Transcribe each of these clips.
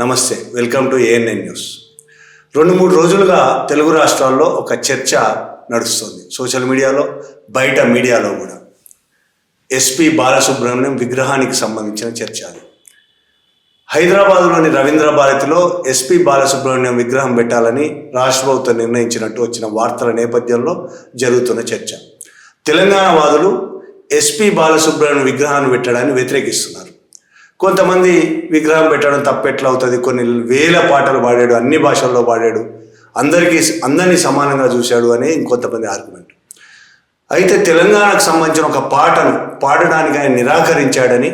నమస్తే welcome to ANN news రెండు మూడు రోజులుగా తెలుగు రాష్ట్రాల్లో ఒక చర్చ నడుస్తుంది. సోషల్ మీడియాలో బయట మీడియాలో కూడా. ఎస్పి బాలసుబ్రహ్మణ్యం విగ్రహానికి సంబంధించిన చర్చ అది హైదరాబాద్లోని రవీంద్ర భారతిలో ఎస్పి బాలసుబ్రహ్మణ్యం విగ్రహం పెట్టాలని రాష్ట్ర ప్రభుత్వం నిర్ణయించినట్టు వచ్చిన వార్తల నేపథ్యంలో జరుగుతున్న చర్చ. తెలంగాణ వాదులు ఎస్పి బాలసుబ్రహ్మణ్యం విగ్రహాన్ని పెట్టడాన్ని వ్యతిరేకిస్తున్నారు. కొంతమంది విగ్రహం పెట్టడం తప్పెట్లా అవుతుంది? కొన్ని వేల పాటలు పాడాడు అన్ని భాషల్లో పాడాడు అందరికీ అందరినీ సమానంగా చూశాడు అని ఇంకొంతమంది ఆర్గ్యుమెంట్ అయితే తెలంగాణకు సంబంధించిన ఒక పాటను పాడడానికి ఆయన నిరాకరించాడని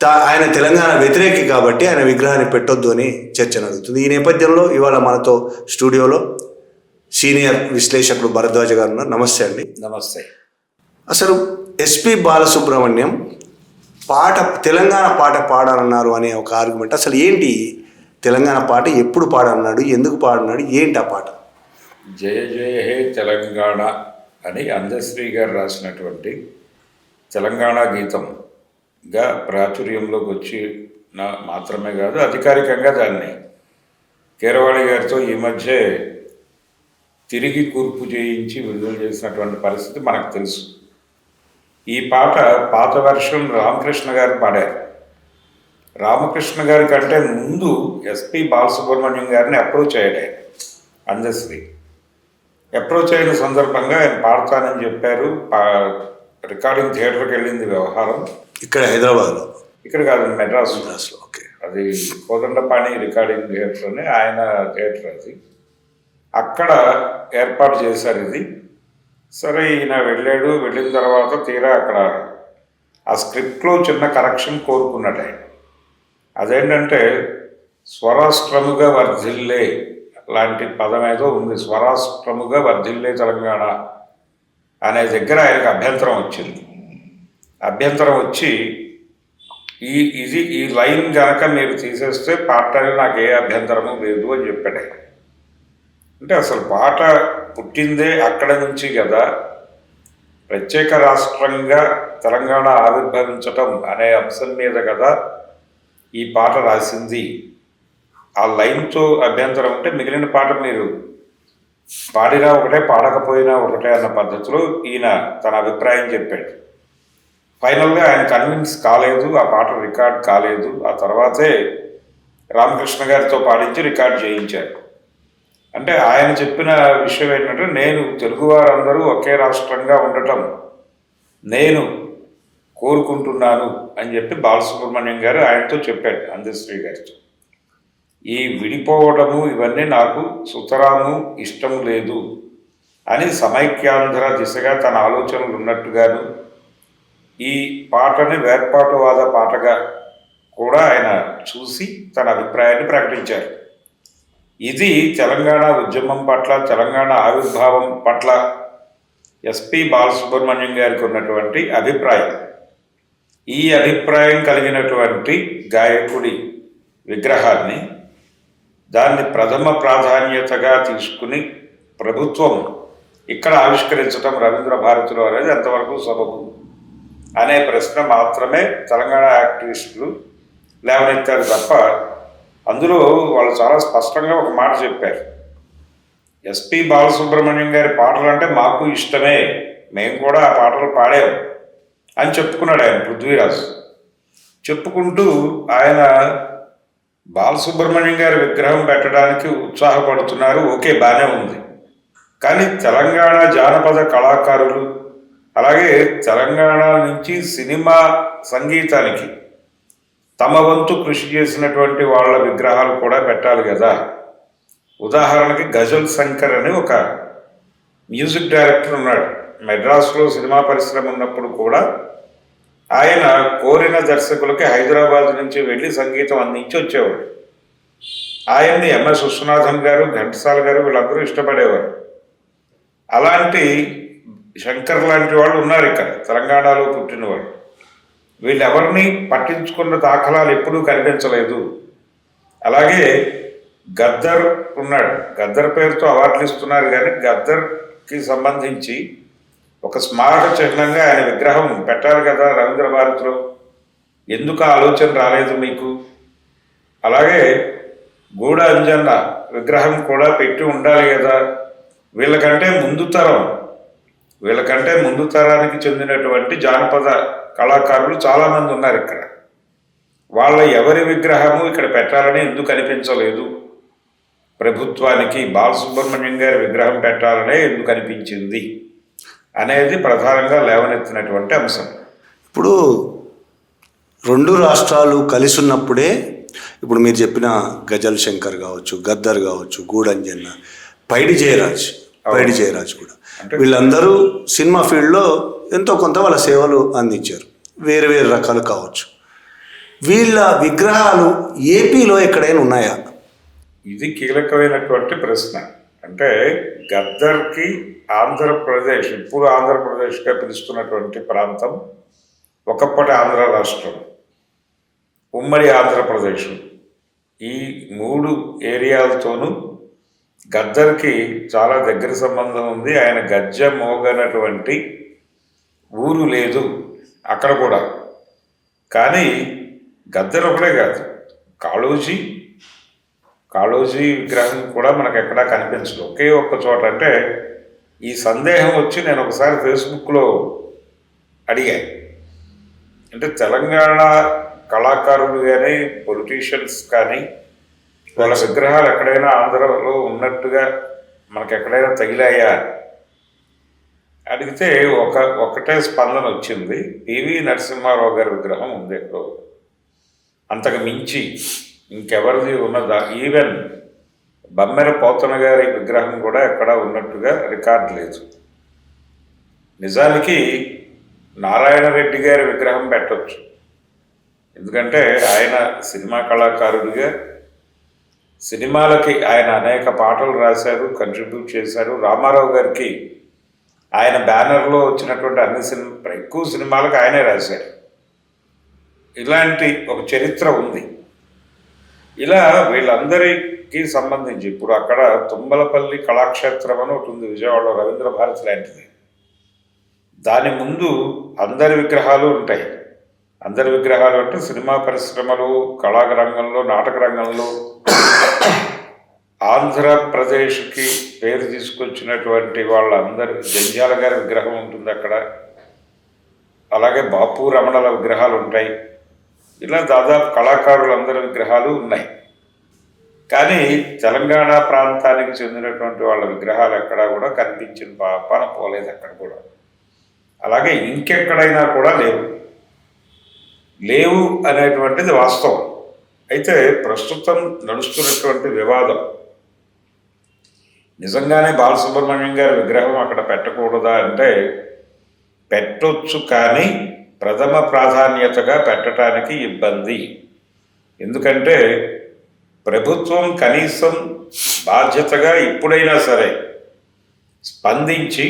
తా ఆయన తెలంగాణ వ్యతిరేకి కాబట్టి ఆయన విగ్రహాన్ని పెట్టొద్దు అని చర్చ నడుగుతుంది ఈ నేపథ్యంలో ఇవాళ మనతో స్టూడియోలో సీనియర్ విశ్లేషకుడు భరద్వాజ గారు ఉన్నారు. నమస్తే అండి. నమస్తే. అసలు ఎస్పి బాలసుబ్రహ్మణ్యం పాట తెలంగాణ పాట పాడాలన్నారు అనే ఒక ఆర్గ్యుమెంట్ అసలు ఏంటి? తెలంగాణ పాట ఎప్పుడు పాడన్నాడు ఎందుకు పాడన్నాడు ఏంటి ఆ పాట? జయ జయ హే తెలంగాణ అని అందశ్రీ గారు రాసినటువంటి తెలంగాణ గీతంగా ప్రాచుర్యంలోకి వచ్చి నా మాత్రమే కాదు అధికారికంగా దాన్ని కేరవాణి గారితో ఈ మధ్య తిరిగి కూర్పు చేయించి విడుదల చేసినటువంటి పరిస్థితి మనకు తెలుసు. ఈ పాట పాత వెర్షన్ రామకృష్ణ గారు పాడారు. రామకృష్ణ గారి కంటే ముందు ఎస్పి బాలసుబ్రహ్మణ్యం గారిని అప్రోచ్ అయ్యాడు ఆయన అందశ్రీ అప్రోచ్ అయిన సందర్భంగా ఆయన పాడతానని చెప్పారు. పా- రికార్డింగ్ థియేటర్కి వెళ్ళింది వ్యవహారం. ఇక్కడ హైదరాబాద్లో? ఇక్కడ కాదు మెడ్రాస్ మద్రాసులో ఓకే. అది కోదండపాణి రికార్డింగ్ థియేటర్ అని ఆయన థియేటర్ అది. అక్కడ ఏర్పాటు చేశారు ఇది. సరే ఈయన వెళ్ళాడు. వెళ్ళిన తర్వాత తీరా అక్కడ ఆ స్క్రిప్ట్లో చిన్న కరెక్షన్ కోరుకున్నాడు ఆయన. అదేంటంటే స్వరాష్ట్రముగా వర్ధిల్లే లాంటి పదం ఏదో ఉంది. స్వరాష్ట్రముగా వర్ధిల్లే తెలంగాణ అనే దగ్గర ఆయనకు అభ్యంతరం వచ్చింది. అభ్యంతరం వచ్చి ఈ ఇది ఈ లైన్ కనుక మీరు తీసేస్తే పాడటానికి నాకు ఏ అభ్యంతరము లేదు అని చెప్పాడు ఆయన. అంటే అసలు పాట పుట్టిందే అక్కడ నుంచి కదా. ప్రత్యేక రాష్ట్రంగా తెలంగాణ ఆవిర్భవించటం అనే అంశం మీద కదా ఈ పాట రాసింది. ఆ లైన్తో అభ్యంతరం ఉంటే మిగిలిన పాట మీరు పాడినా ఒకటే పాడకపోయినా ఒకటే అన్న పద్ధతిలో ఈయన తన అభిప్రాయం చెప్పాడు. ఫైనల్గా ఆయన కన్విన్స్ కాలేదు ఆ పాట రికార్డ్ కాలేదు. ఆ తర్వాతే రామకృష్ణ గారితో పాడించి రికార్డ్ చేయించారు. అంటే ఆయన చెప్పిన విషయం ఏంటంటే నేను తెలుగు వారందరూ ఒకే రాష్ట్రంగా ఉండటం నేను కోరుకుంటున్నాను అని చెప్పి బాలసుబ్రహ్మణ్యం గారు ఆయనతో చెప్పాడు అందశ్రీ గారితో. ఈ విడిపోవడము ఇవన్నీ నాకు సుతరాము ఇష్టం లేదు అని సమైక్యాంధ్ర దిశగా తన ఆలోచనలు ఉన్నట్టుగాను ఈ పాటని వేర్పాటువాద పాటగా కూడా ఆయన చూసి తన అభిప్రాయాన్ని ప్రకటించారు. ఇది తెలంగాణ ఉద్యమం పట్ల తెలంగాణ ఆవిర్భావం పట్ల ఎస్పి బాలసుబ్రహ్మణ్యం గారికి ఉన్నటువంటి అభిప్రాయం. ఈ అభిప్రాయం కలిగినటువంటి గాయకుడి విగ్రహాన్ని దాన్ని ప్రథమ ప్రాధాన్యతగా తీసుకుని ప్రభుత్వం ఇక్కడ ఆవిష్కరించడం రవీంద్ర భారతిలో అనేది ఎంతవరకు సబబు? అనే ప్రశ్న మాత్రమే తెలంగాణ యాక్టివిస్టులు లేవనెత్తారు తప్ప అందులో వాళ్ళు చాలా స్పష్టంగా ఒక మాట చెప్పారు. ఎస్పి బాలసుబ్రహ్మణ్యం గారి పాటలు అంటే మాకు ఇష్టమే మేము కూడా ఆ పాటలు పాడాము అని చెప్పుకున్నాడు ఆయన పృథ్వీరాజ్. చెప్పుకుంటూ ఆయన బాలసుబ్రహ్మణ్యం గారి విగ్రహం పెట్టడానికి ఉత్సాహపడుతున్నారు ఓకే బాగానే ఉంది. కానీ తెలంగాణ జానపద కళాకారులు అలాగే తెలంగాణ నుంచి సినిమా సంగీతానికి తమ వంతు కృషి చేసినటువంటి వాళ్ళ విగ్రహాలు కూడా పెట్టాలి కదా. ఉదాహరణకి గజల్ శంకర్ అని ఒక మ్యూజిక్ డైరెక్టర్ ఉన్నాడు. మెడ్రాస్లో సినిమా పరిశ్రమ ఉన్నప్పుడు కూడా ఆయన కోరిన దర్శకులకి హైదరాబాద్ నుంచి వెళ్ళి సంగీతం అందించి వచ్చేవాడు. ఆయన్ని ఎంఎస్ విశ్వనాథన్ గారు ఘంటసాల గారు వీళ్ళందరూ ఇష్టపడేవారు. అలాంటి శంకర్ లాంటి వాళ్ళు ఉన్నారు ఇక్కడ తెలంగాణలో పుట్టినవాళ్ళు. వీళ్ళెవరిని పట్టించుకున్న దాఖలాలు ఎప్పుడూ కనిపించలేదు. అలాగే గద్దర్ ఉన్నాడు. గద్దర్ పేరుతో అవార్డులు ఇస్తున్నారు కానీ గద్దర్కి సంబంధించి ఒక స్మారక చిహ్నంగా ఆయన విగ్రహం పెట్టాలి కదా రవీంద్ర భారతిలో. ఎందుకు ఆలోచన రాలేదు మీకు? అలాగే గూడ అంజన్న విగ్రహం కూడా పెట్టి ఉండాలి కదా. వీళ్ళకంటే ముందు తరం వీళ్ళకంటే ముందు తరానికి చెందినటువంటి జానపద కళాకారులు చాలామంది ఉన్నారు ఇక్కడ. వాళ్ళ ఎవరి విగ్రహము ఇక్కడ పెట్టాలని ఎందుకు అనిపించలేదు? ప్రభుత్వానికి బాలసుబ్రహ్మణ్యం గారి విగ్రహం పెట్టాలనే ఎందుకు అనిపించింది? అనేది ప్రధానంగా లేవనెత్తినటువంటి అంశం. ఇప్పుడు రెండు రాష్ట్రాలు కలిసి ఉన్నప్పుడే ఇప్పుడు మీరు చెప్పిన గజల్ శంకర్ కావచ్చు గద్దర్ కావచ్చు గూడంజన్న పైడి జయరాజ్ పైడి జయరాజ్ కూడా. వీళ్ళందరూ సినిమా ఫీల్డ్లో ఎంతో కొంత వాళ్ళ సేవలు అందించారు. వేరు వేరు రకాలు కావచ్చు. వీళ్ళ విగ్రహాలు ఏపీలో ఎక్కడైనా ఉన్నాయా? ఇది కీలకమైనటువంటి ప్రశ్న. అంటే గద్దర్కి ఆంధ్రప్రదేశ్ ఇప్పుడు ఆంధ్రప్రదేశ్గా పిలుస్తున్నటువంటి ప్రాంతం ఒకప్పటి ఆంధ్ర రాష్ట్రం ఉమ్మడి ఆంధ్రప్రదేశ్. ఈ మూడు ఏరియాలతోనూ గద్దర్కి చాలా దగ్గర సంబంధం ఉంది. ఆయన గజ్జ మోగనటువంటి ఊరు లేదు అక్కడ కూడా. కానీ గద్దర్ ఒకటే కాదు. కాళోజీ కాళోజీ విగ్రహం కూడా మనకు ఎక్కడా కనిపించదు. ఒకే ఒక్క చోట అంటే ఈ సందేహం వచ్చి నేను ఒకసారి ఫేస్బుక్లో అడిగాను అంటే తెలంగాణ కళాకారులు కానీ పొలిటీషియన్స్ కానీ వాళ్ళ విగ్రహాలు ఎక్కడైనా ఆంధ్రలో ఉన్నట్టుగా మనకు ఎక్కడైనా తగిలాయా? అడిగితే ఒక ఒకటే స్పందన వచ్చింది. పివి నరసింహారావు గారి విగ్రహం ఉంది ఎక్కడో. అంతకు మించి ఇంకెవరిది ఉన్నదా? ఈవెన్ బమ్మెర పోతన గారి విగ్రహం కూడా ఎక్కడ ఉన్నట్టుగా రికార్డ్ లేదు. నిజానికి నారాయణ రెడ్డి గారి విగ్రహం పెట్టవచ్చు ఎందుకంటే ఆయన సినిమా కళాకారుడిగా సినిమాలకి ఆయన అనేక పాటలు రాశారు కంట్రిబ్యూట్ చేశారు. రామారావు గారికి ఆయన బ్యానర్లో వచ్చినటువంటి అన్ని సినిమా ఎక్కువ సినిమాలకు ఆయనే రాశారు ఇలాంటి ఒక చరిత్ర ఉంది. ఇలా వీళ్ళందరికీ సంబంధించి ఇప్పుడు అక్కడ తుమ్మలపల్లి కళాక్షేత్రం అని ఒకటి ఉంది విజయవాడలో రవీంద్ర భారతి లాంటిది. దాని ముందు అందరి విగ్రహాలు ఉంటాయి. అందరి విగ్రహాలు అంటే సినిమా పరిశ్రమలు కళా రంగంలో నాటక రంగంలో ఆంధ్రప్రదేశ్కి పేరు తీసుకొచ్చినటువంటి వాళ్ళందరి జంజాల గారి విగ్రహం ఉంటుంది అక్కడ. అలాగే బాపు రమణల విగ్రహాలు ఉంటాయి. ఇలా దాదాపు కళాకారులందరి విగ్రహాలు ఉన్నాయి. కానీ తెలంగాణ ప్రాంతానికి చెందినటువంటి వాళ్ళ విగ్రహాలు ఎక్కడా కూడా కనిపించిన పాపాన పోలేదు అక్కడ కూడా. అలాగే ఇంకెక్కడైనా కూడా లేవు. లేవు అనేటువంటిది వాస్తవం. అయితే ప్రస్తుతం నడుస్తున్నటువంటి వివాదం. నిజంగానే బాలసుబ్రహ్మణ్యం గారి విగ్రహం అక్కడ పెట్టకూడదా అంటే పెట్టొచ్చు కానీ ప్రథమ ప్రాధాన్యతగా పెట్టడానికి ఇబ్బంది. ఎందుకంటే ప్రభుత్వం కనీసం బాధ్యతగా ఇప్పుడైనా సరే స్పందించి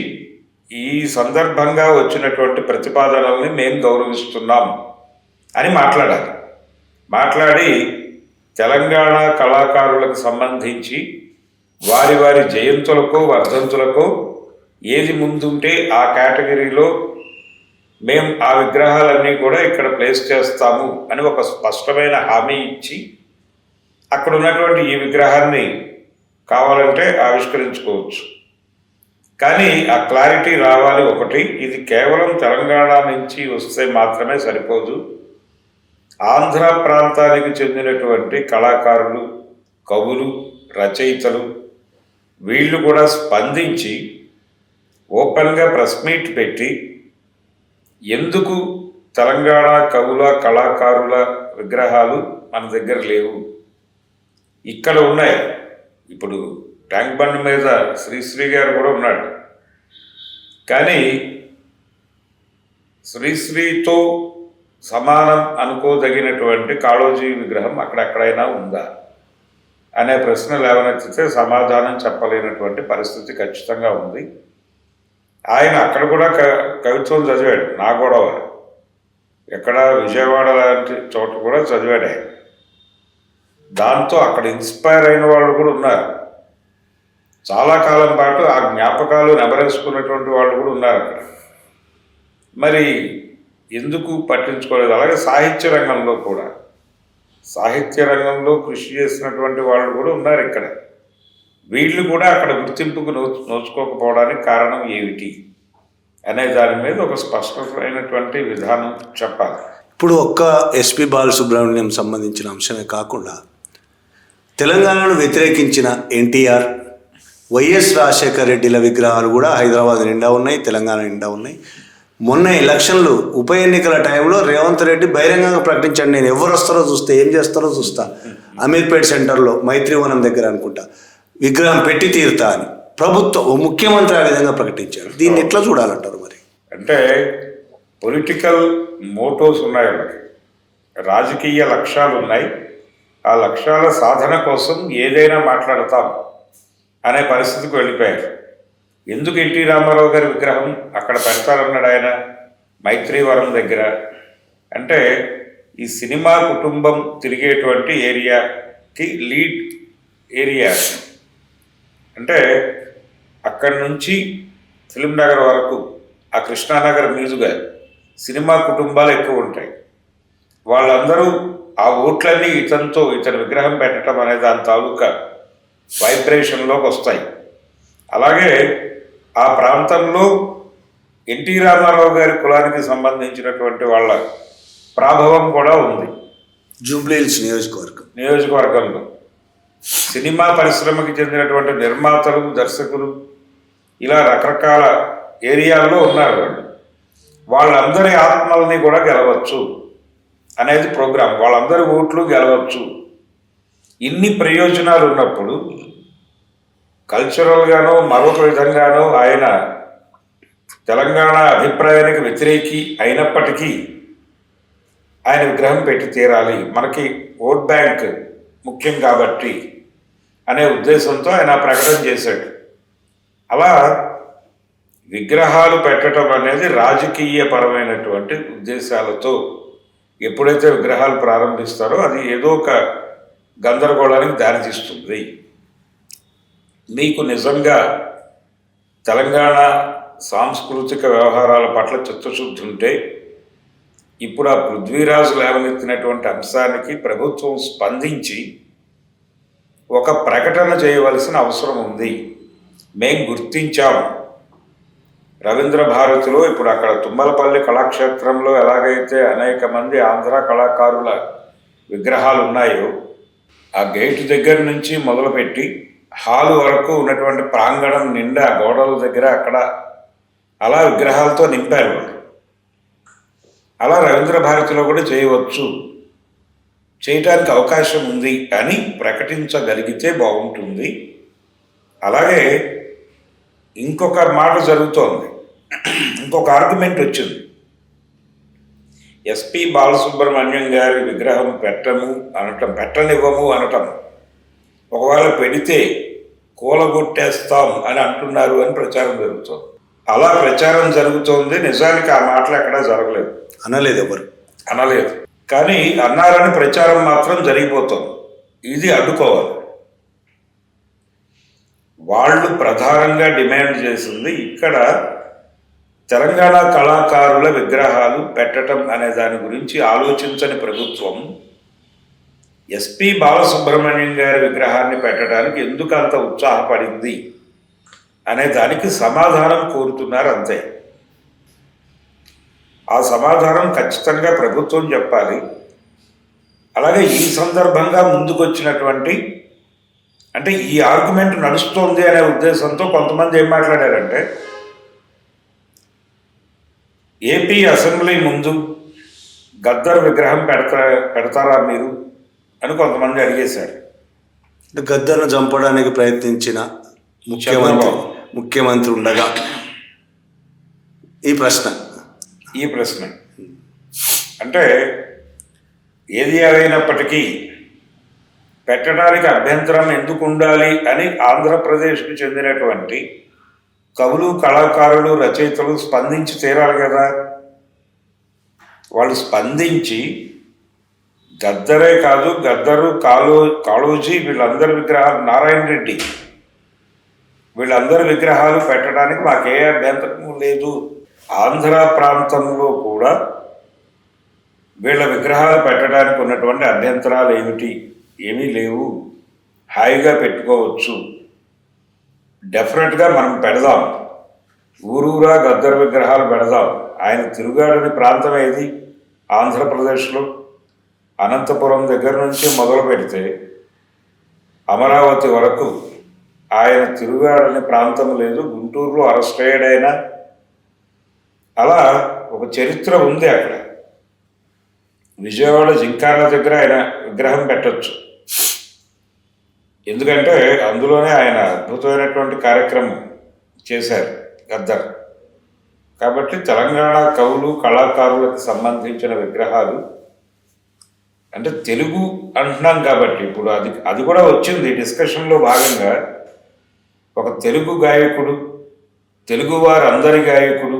ఈ సందర్భంగా వచ్చినటువంటి ప్రతిపాదనల్ని మేము గౌరవిస్తున్నాం అని మాట్లాడాలి. మాట్లాడి తెలంగాణ కళాకారులకు సంబంధించి వారి వారి జయంతులకు వర్ధంతులకు ఏది ముందుంటే ఆ కేటగిరీలో మేము ఆ విగ్రహాలన్నీ కూడా ఇక్కడ ప్లేస్ చేస్తాము అని ఒక స్పష్టమైన హామీ ఇచ్చి అక్కడ ఉన్నటువంటి ఈ విగ్రహాన్ని కావాలంటే ఆవిష్కరించుకోవచ్చు. కానీ ఆ క్లారిటీ రావాలి ఒకటి ఇది కేవలం తెలంగాణ నుంచి వస్తే మాత్రమే సరిపోదు. ఆంధ్ర ప్రాంతానికి చెందినటువంటి కళాకారులు కవులు రచయితలు వీళ్ళు కూడా స్పందించి ఓపెన్గా ప్రెస్ మీట్ పెట్టి ఎందుకు తెలంగాణ కవుల కళాకారుల విగ్రహాలు మన దగ్గర లేవు? ఇక్కడ ఉన్నాయి. ఇప్పుడు ట్యాంక్ బండ్ మీద శ్రీశ్రీ గారు కూడా ఉన్నాడు. కానీ శ్రీశ్రీతో సమానం అనుకోదగినటువంటి కాళోజీ విగ్రహం అక్కడెక్కడైనా ఉందా? అనే ప్రశ్న లేవనెత్తితే సమాధానం చెప్పలేనటువంటి పరిస్థితి ఖచ్చితంగా ఉంది. ఆయన అక్కడ కూడా క కవిత్వం చదివాడు నా గొడవ ఎక్కడ విజయవాడ లాంటి చోట కూడా చదివాడు ఆయన. దాంతో అక్కడ ఇన్స్పైర్ అయిన వాళ్ళు కూడా ఉన్నారు. చాలా కాలం పాటు ఆ జ్ఞాపకాలు నెబరేసుకున్నటువంటి వాళ్ళు కూడా ఉన్నారు అక్కడ. మరి ఎందుకు పట్టించుకోలేదు? అలాగే సాహిత్య రంగంలో కూడా. సాహిత్య రంగంలో కృషి చేసినటువంటి వాళ్ళు కూడా ఉన్నారు ఇక్కడ. వీళ్ళు కూడా అక్కడ గుర్తింపుకు నో నోచుకోకపోవడానికి కారణం ఏమిటి? అనే దాని మీద ఒక స్పష్టమైనటువంటి విధానం చెప్పాలి. ఇప్పుడు ఒక్క ఎస్పి బాలసుబ్రహ్మణ్యం సంబంధించిన అంశమే కాకుండా తెలంగాణను వ్యతిరేకించిన ఎన్టీఆర్ వైఎస్ రాజశేఖర రెడ్డిల విగ్రహాలు కూడా హైదరాబాద్ నిండా ఉన్నాయి తెలంగాణ నిండా ఉన్నాయి. మొన్న ఎలక్షన్లు ఉప ఎన్నికల టైంలో రేవంత్ రెడ్డి బహిరంగంగా ప్రకటించాడు. నేను ఎవరు వస్తారో చూస్తే ఏం చేస్తారో చూస్తా. అమీర్పేట్ సెంటర్లో మైత్రివనం దగ్గర అనుకుంటా. విగ్రహం పెట్టి తీరుతా అని ప్రభుత్వం ఓ ముఖ్యమంత్రి ఆ విధంగా ప్రకటించాడు దీన్ని ఎట్లా చూడాలంటారు మరి? అంటే పొలిటికల్ మోటోస్ ఉన్నాయి వాళ్ళకి రాజకీయ లక్ష్యాలు ఉన్నాయి. ఆ లక్ష్యాల సాధన కోసం ఏదైనా మాట్లాడతాం అనే పరిస్థితికి వెళ్ళిపోయారు. ఎందుకు ఎన్టీ రామారావు గారి విగ్రహం అక్కడ పెడతారన్నాడు ఆయన? మైత్రీవరం దగ్గర. అంటే ఈ సినిమా కుటుంబం తిరిగేటువంటి ఏరియాకి లీడ్ ఏరియా. అంటే అక్కడి నుంచి ఫిలిం నగర్ వరకు ఆ కృష్ణానగర్ మీదుగా సినిమా కుటుంబాలు ఎక్కువ ఉంటాయి. వాళ్ళందరూ ఆ ఓట్లన్నీ ఇతనితో ఇతని విగ్రహం పెట్టడం అనే దాని తాలూకా వైబ్రేషన్లోకి వస్తాయి. అలాగే ఆ ప్రాంతంలో ఎన్టీ రామారావు గారి కులానికి సంబంధించినటువంటి వాళ్ళ ప్రాభవం కూడా ఉంది. జూబ్లీహిల్స్ నియోజకవర్గం. నియోజకవర్గంలో సినిమా పరిశ్రమకి చెందినటువంటి నిర్మాతలు దర్శకులు ఇలా రకరకాల ఏరియాల్లో ఉన్నారు వాళ్ళు. వాళ్ళందరి ఆత్మల్ని కూడా గెలవచ్చు అనేది ప్రోగ్రాం. వాళ్ళందరి ఓట్లు గెలవచ్చు. ఇన్ని ప్రయోజనాలు ఉన్నప్పుడు కల్చరల్గానో మరొక విధంగానో ఆయన తెలంగాణ అభిప్రాయానికి వ్యతిరేకి అయినప్పటికీ ఆయన విగ్రహం పెట్టి తీరాలి. మనకి ఓట్ బ్యాంక్ ముఖ్యం కాబట్టి అనే ఉద్దేశంతో ఆయన ప్రకటన చేశాడు. అలా విగ్రహాలు పెట్టడం అనేది రాజకీయపరమైనటువంటి ఉద్దేశాలతో ఎప్పుడైతే విగ్రహాలు ప్రారంభిస్తారో అది ఏదో ఒక గందరగోళానికి దారితీస్తుంది. మీకు నిజంగా తెలంగాణ సాంస్కృతిక వ్యవహారాల పట్ల చిత్తశుద్ధి ఉంటే ఇప్పుడు ఆ పృథ్వీరాజు లేవనెత్తినటువంటి అంశానికి ప్రభుత్వం స్పందించి ఒక ప్రకటన చేయవలసిన అవసరం ఉంది. మేం గుర్తించాం. రవీంద్ర భారతిలో ఇప్పుడు అక్కడ తుమ్మలపల్లి కళాక్షేత్రంలో ఎలాగైతే అనేక మంది ఆంధ్ర కళాకారుల విగ్రహాలు ఉన్నాయో ఆ గేటు దగ్గర నుంచి మొదలుపెట్టి హాలు వరకు ఉన్నటువంటి ప్రాంగణం నిండా గోడల దగ్గర అక్కడ అలా విగ్రహాలతో నింపారు వాళ్ళు. అలా రవీంద్ర భారతిలో కూడా చేయవచ్చు. చేయటానికి అవకాశం ఉంది అని ప్రకటించగలిగితే బాగుంటుంది. అలాగే ఇంకొక మాట జరుగుతోంది. ఇంకొక ఆర్గ్యుమెంట్ వచ్చింది. ఎస్పి బాలసుబ్రహ్మణ్యం గారి విగ్రహం పెట్టము అనటం పెట్టనివ్వము అనటం. ఒకవేళ పెడితే కూలగొట్టేస్తాం అని అంటున్నారు అని ప్రచారం జరుగుతోంది. అలా ప్రచారం జరుగుతోంది. నిజానికి ఆ మాటలు ఎక్కడా జరగలేదు. అనలేదు ఎవరు. అనలేదు. కానీ అన్నారని ప్రచారం మాత్రం జరిగిపోతుంది. ఇది అడ్డుకోవాలి. వాళ్ళు ప్రధానంగా డిమాండ్ చేసింది ఇక్కడ తెలంగాణ కళాకారుల విగ్రహాలు పెట్టడం అనే దాని గురించి ఆలోచించని ప్రభుత్వం ఎస్పి బాలసుబ్రహ్మణ్యం గారి విగ్రహాన్ని పెట్టడానికి ఎందుకు అంత ఉత్సాహపడింది అనే దానికి సమాధానం కోరుతున్నారు అంతే. ఆ సమాధానం ఖచ్చితంగా ప్రభుత్వం చెప్పాలి. అలాగే ఈ సందర్భంగా ముందుకొచ్చినటువంటి అంటే ఈ ఆర్గ్యుమెంట్ నడుస్తోంది అనే ఉద్దేశంతో కొంతమంది ఏం మాట్లాడారంటే ఏపీ అసెంబ్లీ ముందు గద్దర్ విగ్రహం పెడతా పెడతారా మీరు? అని కొంతమంది అడిగేశారు. గద్దర్ను చంపడానికి ప్రయత్నించిన ముఖ్యమంత్రి ముఖ్యమంత్రి ఉండగా ఈ ప్రశ్న. ఈ ప్రశ్న. అంటే ఏది ఏదైనప్పటికీ పెట్టడానికి అభ్యంతరం ఎందుకు ఉండాలి అని ఆంధ్రప్రదేశ్కు చెందినటువంటి కవులు కళాకారులు రచయితలు స్పందించి తీరాలి కదా. వాళ్ళు స్పందించి గద్దరే కాదు గద్దరు కాలో కాళోజీ వీళ్ళందరి విగ్రహాలు నారాయణ రెడ్డి. వీళ్ళందరి విగ్రహాలు పెట్టడానికి మాకే అభ్యంతరం లేదు. ఆంధ్ర ప్రాంతంలో కూడా వీళ్ళ విగ్రహాలు పెట్టడానికి ఉన్నటువంటి అభ్యంతరాలు ఏమిటి? ఏమీ లేవు. హాయిగా పెట్టుకోవచ్చు. డెఫినెట్గా మనం పెడదాం. ఊరూరా గద్దరు విగ్రహాలు పెడదాం. ఆయన తిరుగాడని ప్రాంతం ఏది? ఆంధ్రప్రదేశ్లో. అనంతపురం దగ్గర నుంచి మొదలు పెడితే అమరావతి వరకు ఆయన తిరుగాడని ప్రాంతం లేదు గుంటూరులో అరెస్ట్ అయ్యాడైనా. అలా ఒక చరిత్ర ఉంది అక్కడ. విజయవాడ జింకాల దగ్గర ఆయన విగ్రహం పెట్టచ్చు. ఎందుకంటే అందులోనే ఆయన అద్భుతమైనటువంటి కార్యక్రమం చేశారు గద్దర్. కాబట్టి తెలంగాణ కవులు కళాకారులకు సంబంధించిన విగ్రహాలు అంటే తెలుగు అంటున్నాం కాబట్టి ఇప్పుడు అది అది కూడా వచ్చింది డిస్కషన్లో భాగంగా. ఒక తెలుగు గాయకుడు తెలుగువారందరి గాయకుడు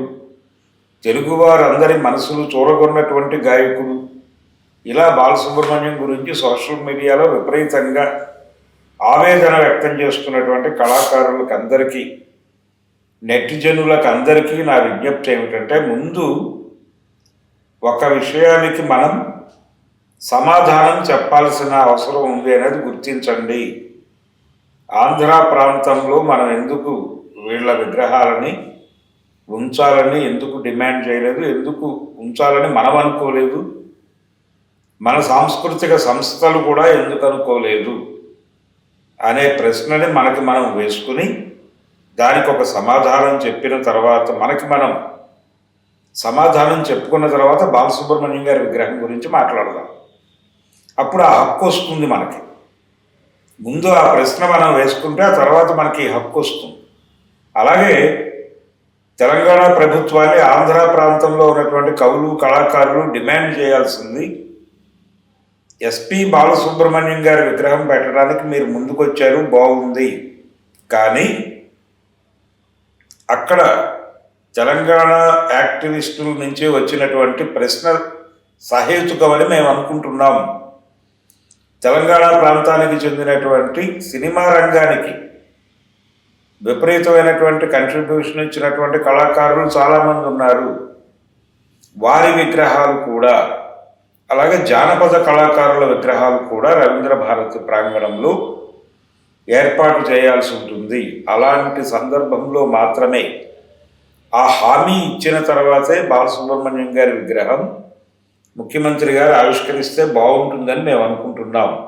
తెలుగువారందరి మనసులు చూరగొన్నటువంటి గాయకుడు ఇలా బాలసుబ్రహ్మణ్యం గురించి సోషల్ మీడియాలో విపరీతంగా ఆవేదన వ్యక్తం చేస్తున్నటువంటి కళాకారులకు అందరికీ నెటిజనులకు అందరికీ నా విజ్ఞప్తి ఏమిటంటే ముందు ఒక విషయానికి మనం సమాధానం చెప్పాల్సిన అవసరం ఉంది అనేది గుర్తించండి. ఆంధ్ర ప్రాంతంలో మనం ఎందుకు వీళ్ళ విగ్రహాలని ఉంచాలని ఎందుకు డిమాండ్ చేయలేదు ఎందుకు ఉంచాలని మనం అనుకోలేదు? మన సాంస్కృతిక సంస్థలు కూడా ఎందుకు అనుకోలేదు? అనే ప్రశ్నని మనకి మనం వేసుకుని దానికి ఒక సమాధానం చెప్పిన తర్వాత మనకి మనం సమాధానం చెప్పుకున్న తర్వాత బాలసుబ్రహ్మణ్యం గారి విగ్రహం గురించి మాట్లాడదాం. అప్పుడు ఆ హక్కు వస్తుంది మనకి. ముందు ఆ ప్రశ్న మనం వేసుకుంటే ఆ తర్వాత మనకి హక్కు వస్తుంది. అలాగే తెలంగాణ ప్రభుత్వాన్ని ఆంధ్ర ప్రాంతంలో ఉన్నటువంటి కవులు కళాకారులు డిమాండ్ చేయాల్సింది ఎస్పి బాలసుబ్రహ్మణ్యం గారి విగ్రహం పెట్టడానికి మీరు ముందుకొచ్చారు బాగుంది. కానీ అక్కడ తెలంగాణ యాక్టివిస్టుల నుంచి వచ్చినటువంటి ప్రశ్న సహేతుకమని మేము అనుకుంటున్నాము తెలంగాణ ప్రాంతానికి చెందినటువంటి సినిమా రంగానికి విపరీతమైనటువంటి కంట్రిబ్యూషన్ ఇచ్చినటువంటి కళాకారులు చాలామంది ఉన్నారు. వారి విగ్రహాలు కూడా అలాగే జానపద కళాకారుల విగ్రహాలు కూడా రవీంద్ర భారతి ప్రాంగణంలో ఏర్పాటు చేయాల్సి ఉంటుంది. అలాంటి సందర్భంలో మాత్రమే ఆ హామీ ఇచ్చిన తర్వాతే బాలసుబ్రహ్మణ్యం గారి విగ్రహం ముఖ్యమంత్రి గారు ఆవిష్కరిస్తే బాగుంటుందని మేము అనుకుంటున్నాం.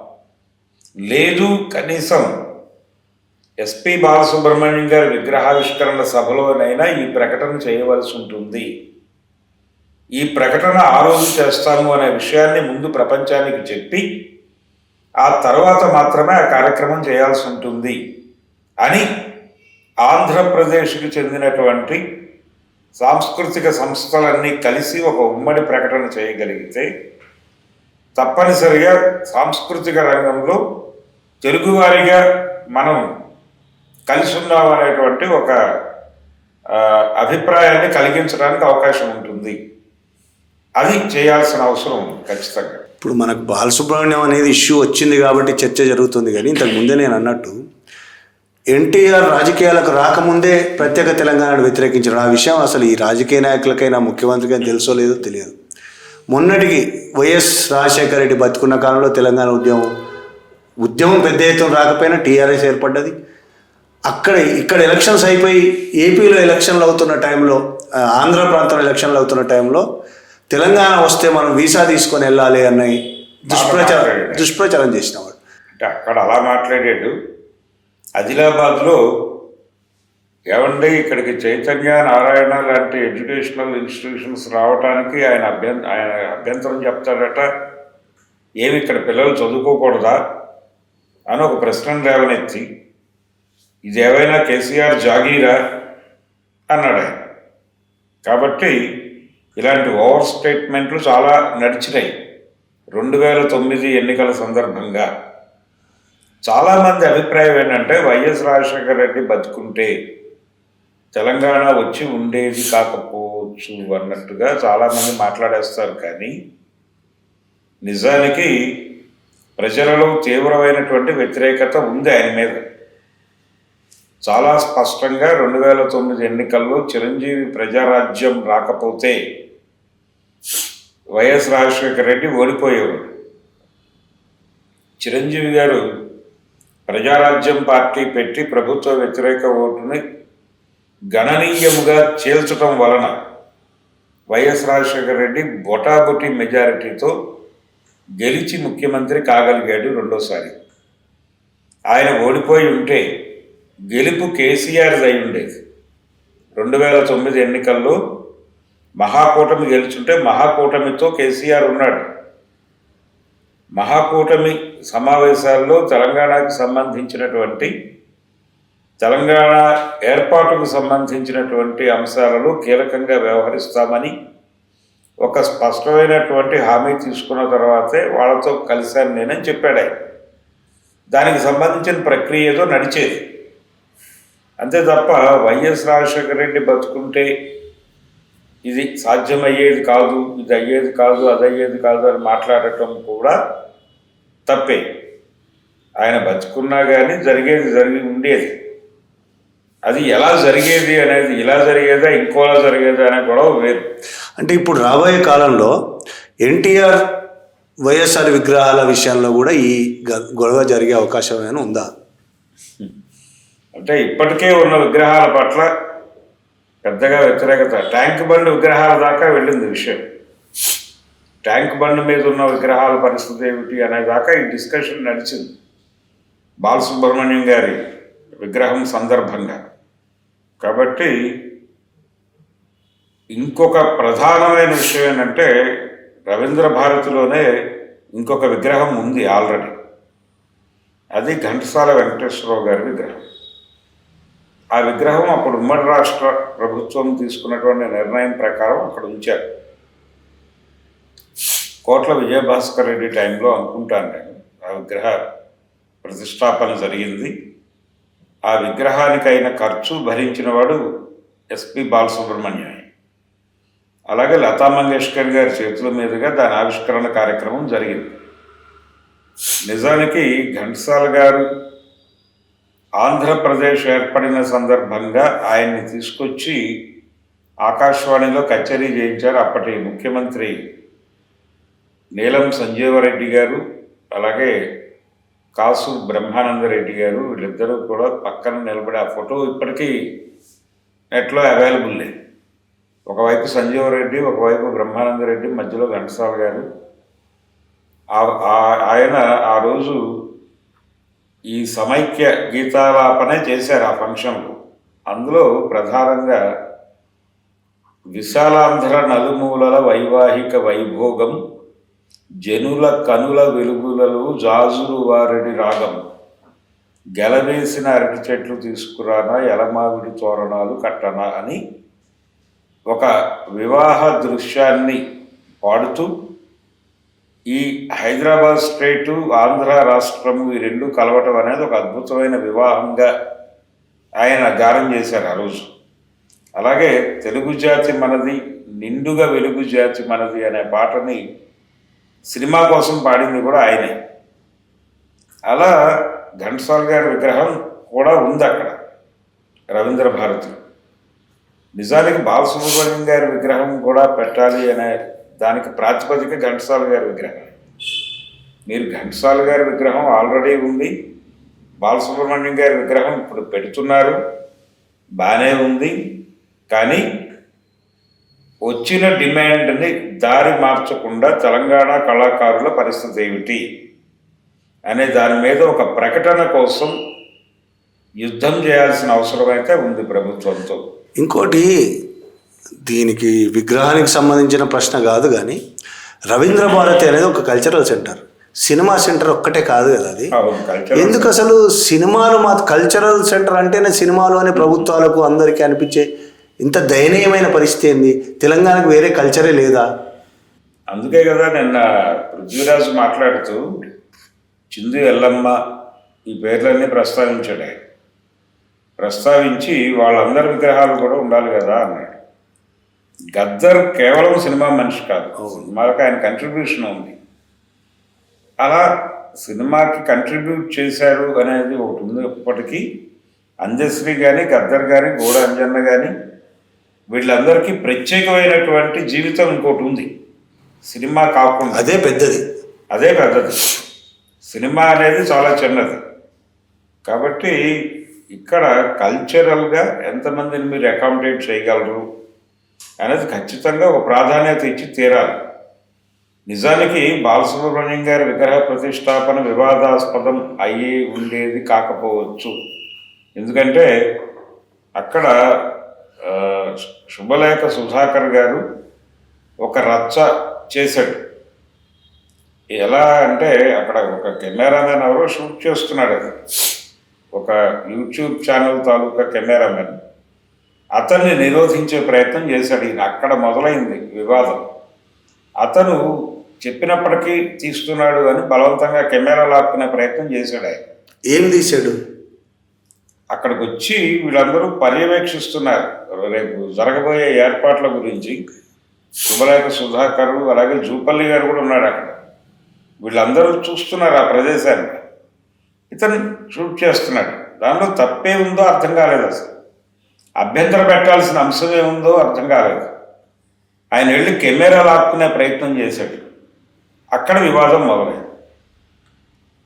లేదు కనీసం ఎస్పి బాలసుబ్రహ్మణ్యం గారి విగ్రహావిష్కరణ సభలోనైనా ఈ ప్రకటన చేయవలసి ఉంటుంది. ఈ ప్రకటన ఆ రోజు చేస్తాము అనే విషయాన్ని ముందు ప్రపంచానికి చెప్పి ఆ తర్వాత మాత్రమే ఆ కార్యక్రమం చేయాల్సి ఉంటుంది అని ఆంధ్రప్రదేశ్కి చెందినటువంటి సాంస్కృతిక సంస్థలన్నీ కలిసి ఒక ఉమ్మడి ప్రకటన చేయగలిగితే తప్పనిసరిగా సాంస్కృతిక రంగంలో తెలుగువారిగా మనం కలిసి ఉన్నాం అనేటువంటి ఒక అభిప్రాయాన్ని కలిగించడానికి అవకాశం ఉంటుంది. అది చేయాల్సిన అవసరం ఉంది ఖచ్చితంగా. ఇప్పుడు మనకు బాలసుబ్రహ్మణ్యం అనేది ఇష్యూ వచ్చింది కాబట్టి చర్చ జరుగుతుంది కానీ ఇంతకు ముందే నేను అన్నట్టు ఎన్టీఆర్ రాజకీయాలకు రాకముందే ప్రత్యేక తెలంగాణను వ్యతిరేకించడం. ఆ విషయం అసలు ఈ రాజకీయ నాయకులకైనా ముఖ్యమంత్రికైనా తెలుసో లేదో తెలియదు. మొన్నటికి వైఎస్ రాజశేఖర రెడ్డి బతుకున్న కాలంలో తెలంగాణ ఉద్యమం ఉద్యమం పెద్ద ఎత్తున రాకపోయినా టీఆర్ఎస్ ఏర్పడ్డది. అక్కడ ఇక్కడ ఎలక్షన్స్ అయిపోయి ఏపీలో ఎలక్షన్లు అవుతున్న టైంలో ఆంధ్ర ప్రాంతంలో ఎలక్షన్లు అవుతున్న టైంలో తెలంగాణ వస్తే మనం వీసా తీసుకొని వెళ్ళాలి అన్నవి దుష్ప్రచారం దుష్ప్రచారం చేసిన వాడు. అంటే అక్కడ అలా మాట్లాడాడు. ఆదిలాబాద్లో ఏమండి ఇక్కడికి చైతన్య నారాయణ లాంటి ఎడ్యుకేషనల్ ఇన్స్టిట్యూషన్స్ రావడానికి ఆయన అభ్యంత ఆయన అభ్యంతరం చెప్తాడట. ఏమి ఇక్కడ పిల్లలు చదువుకోకూడదా అని ఒక ప్రశ్న లేవనెత్తి ఇది ఏవైనా కేసీఆర్ జాగీరా? అన్నాడు ఆయన. కాబట్టి ఇలాంటి ఓవర్ స్టేట్మెంట్లు చాలా నడిచినాయి. రెండు వేల తొమ్మిది ఎన్నికల సందర్భంగా చాలామంది అభిప్రాయం ఏంటంటే వైఎస్ రాజశేఖర రెడ్డి బతుకుంటే తెలంగాణ వచ్చి ఉండేది కాకపోవచ్చు అన్నట్టుగా చాలామంది మాట్లాడేస్తారు. కానీ నిజానికి ప్రజలలో తీవ్రమైనటువంటి వ్యతిరేకత ఉంది ఆయన మీద. చాలా స్పష్టంగా రెండు వేల తొమ్మిది ఎన్నికల్లో చిరంజీవి ప్రజారాజ్యం రాకపోతే వైఎస్ రాజశేఖర రెడ్డి ఓడిపోయేవాడు. చిరంజీవి గారు ప్రజారాజ్యం పార్టీ పెట్టి ప్రభుత్వ వ్యతిరేక ఓటుని గణనీయముగా చేల్చటం వలన వైఎస్ రాజశేఖర రెడ్డి బొటాబొటి మెజారిటీతో గెలిచి ముఖ్యమంత్రి కాగలిగాడు రెండోసారి. ఆయన ఓడిపోయి ఉంటే గెలుపు కేసీఆర్ అయి ఉండేది. రెండు వేల తొమ్మిది ఎన్నికల్లో మహాకూటమి గెలుచుంటే మహాకూటమితో కేసీఆర్ ఉన్నాడు. మహాకూటమి సమావేశాల్లో తెలంగాణకు సంబంధించినటువంటి తెలంగాణ ఏర్పాటుకు సంబంధించినటువంటి అంశాలలో కీలకంగా వ్యవహరిస్తామని ఒక స్పష్టమైనటువంటి హామీ తీసుకున్న తర్వాతే వాళ్ళతో కలిశాను నేనని చెప్పాడు ఆయన. దానికి సంబంధించిన ప్రక్రియ ఏదో నడిచేది. అంతే తప్ప వైఎస్ రాజశేఖర రెడ్డి బతుకుంటే ఇది సాధ్యమయ్యేది కాదు ఇది అయ్యేది కాదు అది అయ్యేది కాదు అని మాట్లాడటం కూడా తప్పే. ఆయన బతుకున్నా కానీ జరిగేది జరిగి ఉండేది. అది ఎలా జరిగేది అనేది ఇలా జరిగేదా ఇంకోలా జరిగేదా అనే గొడవ వేరు. అంటే ఇప్పుడు రాబోయే కాలంలో ఎన్టీఆర్ వైఎస్ఆర్ విగ్రహాల విషయంలో కూడా ఈ గ- గొడవ జరిగే అవకాశం ఏమైనా ఉందా? అంటే ఇప్పటికే ఉన్న విగ్రహాల పట్ల పెద్దగా వ్యతిరేకత. ట్యాంక్ బండ్ విగ్రహాల దాకా వెళ్ళింది విషయం. ట్యాంక్ బండ్ మీద ఉన్న విగ్రహాల పరిస్థితి ఏమిటి అనే దాకా ఈ డిస్కషన్ నడిచింది. బాలసుబ్రహ్మణ్యం గారి విగ్రహం సందర్భంగా. కాబట్టి ఇంకొక ప్రధానమైన విషయం ఏంటంటే రవీంద్ర భారతిలోనే ఇంకొక విగ్రహం ఉంది ఆల్రెడీ. అది ఘంటసాల వెంకటేశ్వరరావు గారి విగ్రహం. ఆ విగ్రహం అప్పుడు ఉమ్మడి రాష్ట్ర ప్రభుత్వం తీసుకున్నటువంటి నిర్ణయం ప్రకారం అక్కడ ఉంచారు. కోట్ల విజయభాస్కర్ రెడ్డి టైంలో అనుకుంటాను నేను ఆ విగ్రహ ప్రతిష్టాపన జరిగింది. ఆ విగ్రహానికైన ఖర్చు భరించిన వాడు ఎస్పి బాలసుబ్రహ్మణ్యం అలాగే లతా మంగేష్కర్ గారి చేతుల మీదుగా దాని ఆవిష్కరణ కార్యక్రమం జరిగింది. నిజానికి ఘంటసాల గారు ఆంధ్రప్రదేశ్ ఏర్పడిన సందర్భంగా ఆయన్ని తీసుకొచ్చి ఆకాశవాణిలో కచేరీ చేయించారు. అప్పటి ముఖ్యమంత్రి నీలం సంజీవరెడ్డి గారు అలాగే కాసు బ్రహ్మానందరెడ్డి గారు వీళ్ళిద్దరూ కూడా పక్కన నిలబడి ఆ ఫోటో ఇప్పటికీ నెట్లో అవైలబుల్ లేదు. ఒకవైపు సంజీవరెడ్డి ఒకవైపు బ్రహ్మానందరెడ్డి మధ్యలో ఘంటసాల గారు. ఆయన ఆ రోజు ఈ సమైక్య గీతాలాపనే చేశారు ఆ ఫంక్షన్లో. అందులో ప్రధానంగా విశాలాంధ్ర నలుమూలల వైవాహిక వైభోగం జనుల కనుల వెలుగులలో జాజులు వారిడి రాగం గెలవేసిన అరటి చెట్లు తీసుకురానా ఎలమావిడి తోరణాలు కట్టనా అని ఒక వివాహ దృశ్యాన్ని పాడుతూ ఈ హైదరాబాద్ స్టేటు ఆంధ్ర రాష్ట్రము ఈ రెండు కలవటం అనేది ఒక అద్భుతమైన వివాహంగా ఆయన గానం చేశారు ఆ రోజు. అలాగే తెలుగు జాతి మనది నిండుగా వెలుగు జాతి మనది అనే పాటని సినిమా కోసం పాడింది కూడా ఆయనే. అలా ఘంటసాల్ గారి విగ్రహం కూడా ఉంది అక్కడ రవీంద్ర భారతి. నిజానికి బాలసుబ్రహ్మణ్యం గారి విగ్రహం కూడా పెట్టాలి అనే దానికి ప్రాతిపదిక ఘంటసాల గారి విగ్రహం. మీరు ఘంటసాల గారి విగ్రహం ఆల్రెడీ ఉంది. బాలసుబ్రహ్మణ్యం గారి విగ్రహం ఇప్పుడు పెడుతున్నారు. బాగానే ఉంది. కానీ వచ్చిన డిమాండ్ని దారి మార్చకుండా తెలంగాణ కళాకారుల పరిస్థితి ఏమిటి? అనే దాని మీద ఒక ప్రకటన కోసం యుద్ధం చేయాల్సిన అవసరం అయితే ఉంది ప్రభుత్వంతో. ఇంకోటి దీనికి విగ్రహానికి సంబంధించిన ప్రశ్న కాదు కానీ రవీంద్ర భారతి అనేది ఒక కల్చరల్ సెంటర్ సినిమా సెంటర్ ఒక్కటే కాదు కదా అది. ఎందుకు అసలు సినిమాలు మా కల్చరల్ సెంటర్ అంటేనే సినిమాలు అనే ప్రభుత్వాలకు అందరికీ అనిపించే ఇంత దయనీయమైన పరిస్థితి ఏంది? తెలంగాణకు వేరే కల్చరే లేదా? అందుకే కదా నిన్న పృథ్వీరాజు మాట్లాడుతూ చిందు ఎల్లమ్మ ఈ పేర్లన్నీ ప్రస్తావించాడు. ప్రస్తావించి వాళ్ళందరి విగ్రహాలు కూడా ఉండాలి కదా అన్నాడు. గద్దర్ కేవలం సినిమా మనిషి కాదు. సినిమాకి ఆయన కంట్రిబ్యూషన్ ఉంది. అలా సినిమాకి కంట్రిబ్యూట్ చేశారు అనేది ఒకటి ఉంది. ఇప్పటికీ అంజశ్రీ కానీ గద్దర్ కానీ గోడ అంజన్న కానీ వీళ్ళందరికీ ప్రత్యేకమైనటువంటి జీవితం ఇంకోటి ఉంది. సినిమా కాకుండా. అదే పెద్దది. అదే పెద్దది. సినిమా అనేది చాలా చిన్నది. కాబట్టి ఇక్కడ కల్చరల్గా ఎంతమందిని మీరు అకామిడేట్ చేయగలరు? అనేది ఖచ్చితంగా ఒక ప్రాధాన్యత ఇచ్చి తీరాలి. నిజానికి బాలసుబ్రహ్మణ్యం గారి విగ్రహ ప్రతిష్టాపన వివాదాస్పదం అయ్యి ఉండేది కాకపోవచ్చు. ఎందుకంటే అక్కడ శుభలేఖ సుధాకర్ గారు ఒక రచ్చ చేశాడు. ఎలా అంటే అక్కడ ఒక కెమెరామెన్ ఎవరో షూట్ చేస్తున్నాడు అది. ఒక యూట్యూబ్ ఛానల్ తాలూకా కెమెరామెన్. అతన్ని నిరోధించే ప్రయత్నం చేశాడు. ఈయన అక్కడ మొదలైంది వివాదం. అతను చెప్పినప్పటికీ తీస్తున్నాడు అని బలవంతంగా కెమెరా లాక్కునే ప్రయత్నం చేశాడు ఆయన. ఏం తీశాడు? అక్కడికి వచ్చి వీళ్ళందరూ పర్యవేక్షిస్తున్నారు. రేపు జరగబోయే ఏర్పాట్ల గురించి శుభలేఖ సుధాకర్ అలాగే జూపల్లి గారు కూడా ఉన్నాడు అక్కడ. వీళ్ళందరూ చూస్తున్నారు ఆ ప్రదేశాన్ని. ఇతను షూట్ చేస్తున్నాడు. దానిలో తప్పే ఉందో అర్థం కాలేదు అసలు. అభ్యంతరం పెట్టాల్సిన అంశం ఏముందో అర్థం కాలేదు. ఆయన వెళ్ళి కెమెరా లాక్కునే ప్రయత్నం చేశాడు. అక్కడ వివాదం మొదలైంది.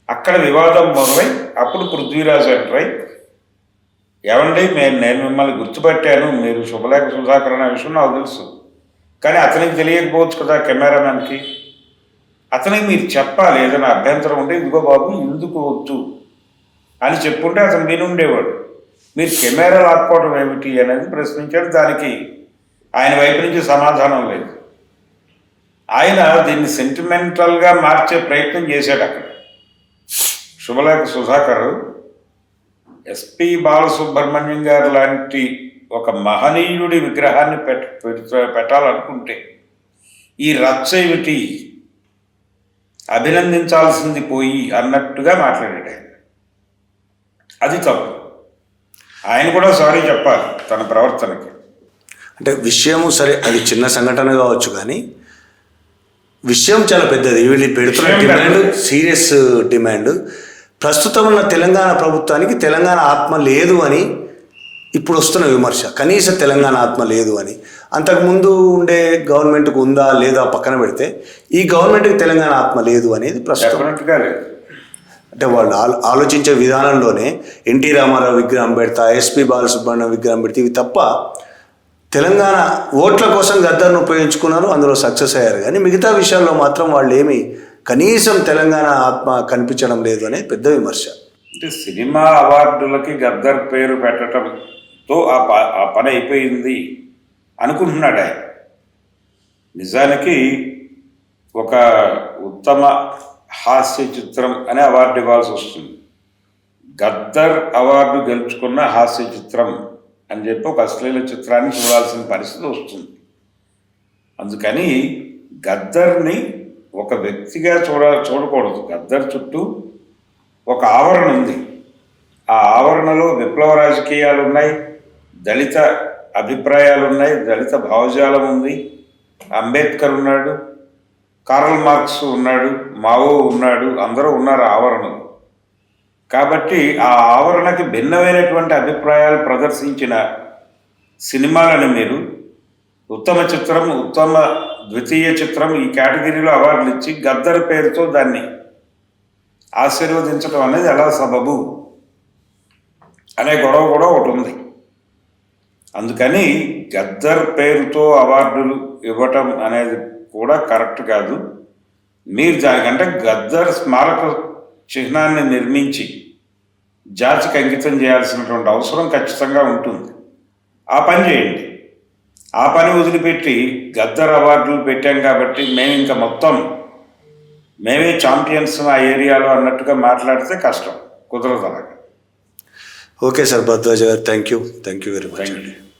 అక్కడ వివాదం మొదలై అప్పుడు పృథ్వీరాజ్ ఎంటర్ అయి ఏమండి నేను నేను మిమ్మల్ని గుర్తుపెట్టాను మీరు శుభలేఖ సుధాకర్ అనే విషయం నాకు తెలుసు కానీ అతనికి తెలియకపోవచ్చు కదా కెమెరామెన్కి. అతనికి మీరు చెప్పాలి ఏదైనా అభ్యంతరం ఉంటే ఇదిగో బాబు ఎందుకు వద్దు? అని చెప్పుంటే అతను నేను ఉండేవాడు. మీరు కెమెరా లాక్కోవడం ఏమిటి అనేది ప్రశ్నించాడు. దానికి ఆయన వైపు నుంచి సమాధానం లేదు. ఆయన దీన్ని సెంటిమెంటల్గా మార్చే ప్రయత్నం చేశాడు అక్కడ. శుభలేఖ సుధాకర్ ఎస్పి బాలసుబ్రహ్మణ్యం గారు లాంటి ఒక మహనీయుడి విగ్రహాన్ని పెట్ పెట్- పెట్టాలనుకుంటే ఈ రచ్చ ఏమిటి? అభినందించాల్సింది పోయి అన్నట్టుగా మాట్లాడాడు ఆయన. అది తప్పు. ఆయన కూడా సారీ చెప్పాలి తన ప్రవర్తనకి. అంటే విషయము సరే అది చిన్న సంఘటన కావచ్చు కానీ విషయం చాలా పెద్దది. వీళ్ళు పెడుతున్న డిమాండ్. Serious demand. ప్రస్తుతం ఉన్న తెలంగాణ ప్రభుత్వానికి తెలంగాణ ఆత్మ లేదు అని ఇప్పుడు వస్తున్న విమర్శ. కనీస తెలంగాణ ఆత్మ లేదు అని. అంతకుముందు ఉండే గవర్నమెంట్కి ఉందా లేదా పక్కన పెడితే ఈ గవర్నమెంట్కి తెలంగాణ ఆత్మ లేదు అనేది ప్రస్తుతం. అంటే వాళ్ళు ఆలో ఆలోచించే విధానంలోనే ఎన్టీ రామారావు విగ్రహం పెడతా ఎస్పి బాలసుబ్రహ్మణ్యం విగ్రహం పెడితే ఇవి తప్ప తెలంగాణ ఓట్ల కోసం గద్దర్ను ఉపయోగించుకున్నారు అందులో సక్సెస్ అయ్యారు. కానీ మిగతా విషయాల్లో మాత్రం వాళ్ళు ఏమి కనీసం తెలంగాణ ఆత్మ కనిపించడం లేదు అనేది పెద్ద విమర్శ. అంటే సినిమా అవార్డులకి గద్దర్ పేరు పెట్టడంతో ఆ ప ఆ పని అయిపోయింది అనుకుంటున్నాడు ఆయన. నిజానికి ఒక ఉత్తమ హాస్య చిత్రం అనే అవార్డు ఇవ్వాల్సి వస్తుంది. గద్దర్ అవార్డు గెలుచుకున్న హాస్య చిత్రం అని చెప్పి ఒక అశ్లీల చిత్రాన్ని చూడాల్సిన పరిస్థితి వస్తుంది. అందుకని గద్దర్ని ఒక వ్యక్తిగా చూడ చూడకూడదు. గద్దర్ చుట్టూ ఒక ఆవరణ ఉంది. ఆ ఆవరణలో విప్లవ రాజకీయాలు ఉన్నాయి దళిత అభిప్రాయాలు ఉన్నాయి దళిత భావజాలం ఉంది. అంబేద్కర్ ఉన్నాడు కార్ల్ మార్క్స్ ఉన్నాడు మావో ఉన్నాడు అందరూ ఉన్నారు ఆవరణలు. కాబట్టి ఆ ఆవరణకి భిన్నమైనటువంటి అభిప్రాయాలు ప్రదర్శించిన సినిమాలను మీరు ఉత్తమ చిత్రం ఉత్తమ ద్వితీయ చిత్రం ఈ కేటగిరీలో అవార్డులు ఇచ్చి గద్దర్ పేరుతో దాన్ని ఆశీర్వదించడం అనేది ఎలా సబబు అనే గొడవ కూడా ఒకటి ఉంది. అందుకని గద్దర్ పేరుతో అవార్డులు ఇవ్వటం అనేది కూడా కరెక్ట్ కాదు. మీరు దానికంటే గద్దర్ స్మారక చిహ్నాన్ని నిర్మించి జాతికి అంకితం చేయాల్సినటువంటి అవసరం ఖచ్చితంగా ఉంటుంది. ఆ పని చేయండి. ఆ పని వదిలిపెట్టి గద్దర్ అవార్డులు పెట్టాం కాబట్టి మేము ఇంకా మొత్తం మేమే ఛాంపియన్స్ ఆ ఏరియాలో అన్నట్టుగా మాట్లాడితే కష్టం. కుదరదు అలాగా. Okay sir Bhadraja garu thank you. Thank you very much